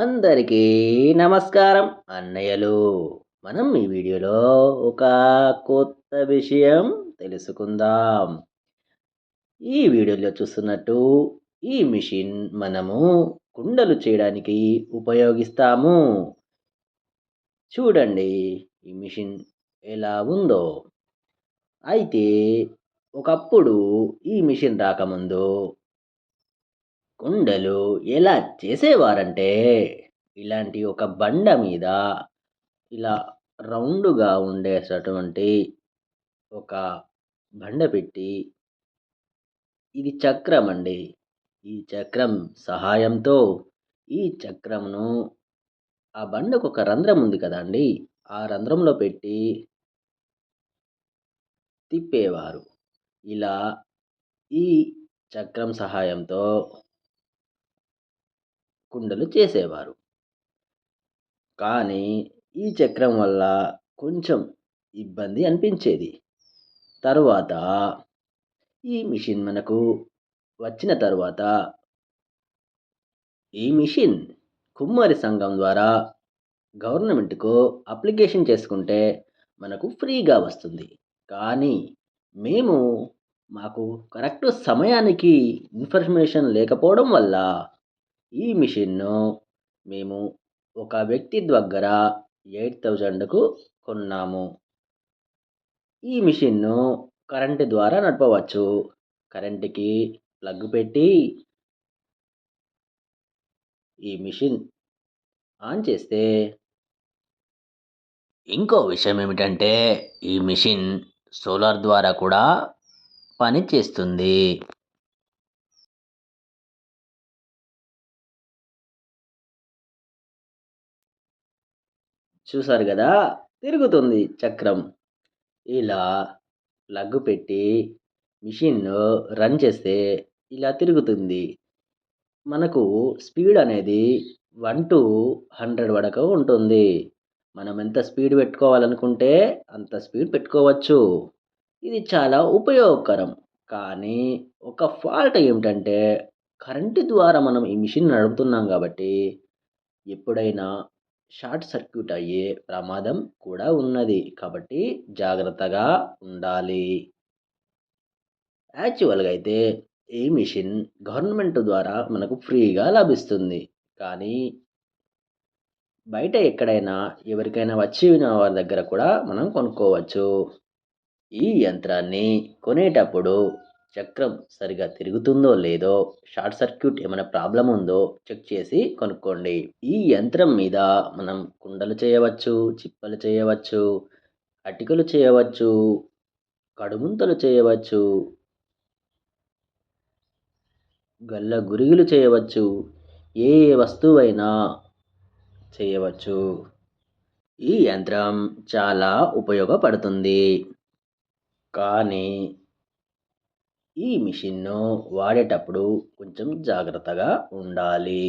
అందరికీ నమస్కారం. అన్నయ్యలు మనం ఈ వీడియోలో ఒక కొత్త విషయం తెలుసుకుందాం. ఈ వీడియోలో చూస్తున్నట్టు ఈ మిషన్ మనము కుండలు చేయడానికి ఉపయోగిస్తాము. చూడండి ఈ మిషన్ ఎలా ఉందో. అయితే ఒకప్పుడు ఈ మిషన్ రాకముందు కుండలు ఎలా చేసేవారంటే ఇలాంటి ఒక బండ మీద ఇలా రౌండ్గా ఉండేటటువంటి ఒక బండ పెట్టి ఇది చక్రం అండి. ఈ చక్రం సహాయంతో ఈ చక్రంను ఆ బండకు ఒక రంధ్రం ఉంది కదండి ఆ రంధ్రంలో పెట్టి తిప్పేవారు. ఇలా ఈ చక్రం సహాయంతో కుండలు చేసేవారు. కానీ ఈ చక్రం వల్ల కొంచెం ఇబ్బంది అనిపించేది. తరువాత ఈ మిషన్ మనకు వచ్చిన తర్వాత ఈ మిషన్ కుమ్మరి సంఘం ద్వారా గవర్నమెంట్కు అప్లికేషన్ చేసుకుంటే మనకు ఫ్రీగా వస్తుంది. కానీ మేము మాకు కరెక్ట్ సమయానికి ఇన్ఫర్మేషన్ లేకపోవడం వల్ల ఈ మిషన్ను మేము ఒక వ్యక్తి దగ్గర ఎయిట్ థౌజండ్కు కొన్నాము. ఈ మిషన్ను కరెంటు ద్వారా నడపవచ్చు. కరెంటుకి ప్లగ్ పెట్టి ఈ మిషన్ ఆన్ చేస్తే ఇంకో విషయం ఏమిటంటే ఈ మిషన్ సోలార్ ద్వారా కూడా పనిచేస్తుంది. చూసారు కదా! తిరుగుతుంది చక్రం. ఇలా ప్లగ్ పెట్టి మిషన్ను రన్ చేస్తే ఇలా తిరుగుతుంది. మనకు స్పీడ్ అనేది వన్ టు హండ్రెడ్ వరకు ఉంటుంది. మనం ఎంత స్పీడ్ పెట్టుకోవాలనుకుంటే అంత స్పీడ్ పెట్టుకోవచ్చు. ఇది చాలా ఉపయోగకరం. కానీ ఒక ఫాల్ట్ ఏమిటంటే కరెంటు ద్వారా మనం ఈ మిషన్ నడుపుతున్నాం కాబట్టి ఎప్పుడైనా షార్ట్ సర్క్యూట్ అయ్యే ప్రమాదం కూడా ఉన్నది. కాబట్టి జాగ్రత్తగా ఉండాలి. యాక్చువల్గా అయితే ఈ మిషన్ గవర్నమెంట్ ద్వారా మనకు ఫ్రీగా లభిస్తుంది. కానీ బయట ఎక్కడైనా ఎవరికైనా వచ్చి వారి దగ్గర కూడా మనం కొనుక్కోవచ్చు. ఈ యంత్రాన్ని కొనేటప్పుడు చక్రం సరిగా తిరుగుతుందో లేదో షార్ట్ సర్క్యూట్ ఏమైనా ప్రాబ్లం ఉందో చెక్ చేసి కొనుక్కోండి. ఈ యంత్రం మీద మనం కుండలు చేయవచ్చు చిప్పలు చేయవచ్చు అటికలు చేయవచ్చు కడుముంతలు చేయవచ్చు గల్ల గురిగులు చేయవచ్చు ఏ ఏ వస్తువైనా చేయవచ్చు. ఈ యంత్రం చాలా ఉపయోగపడుతుంది. కానీ ఈ మిషన్ను వాడేటప్పుడు కొంచెం జాగ్రత్తగా ఉండాలి.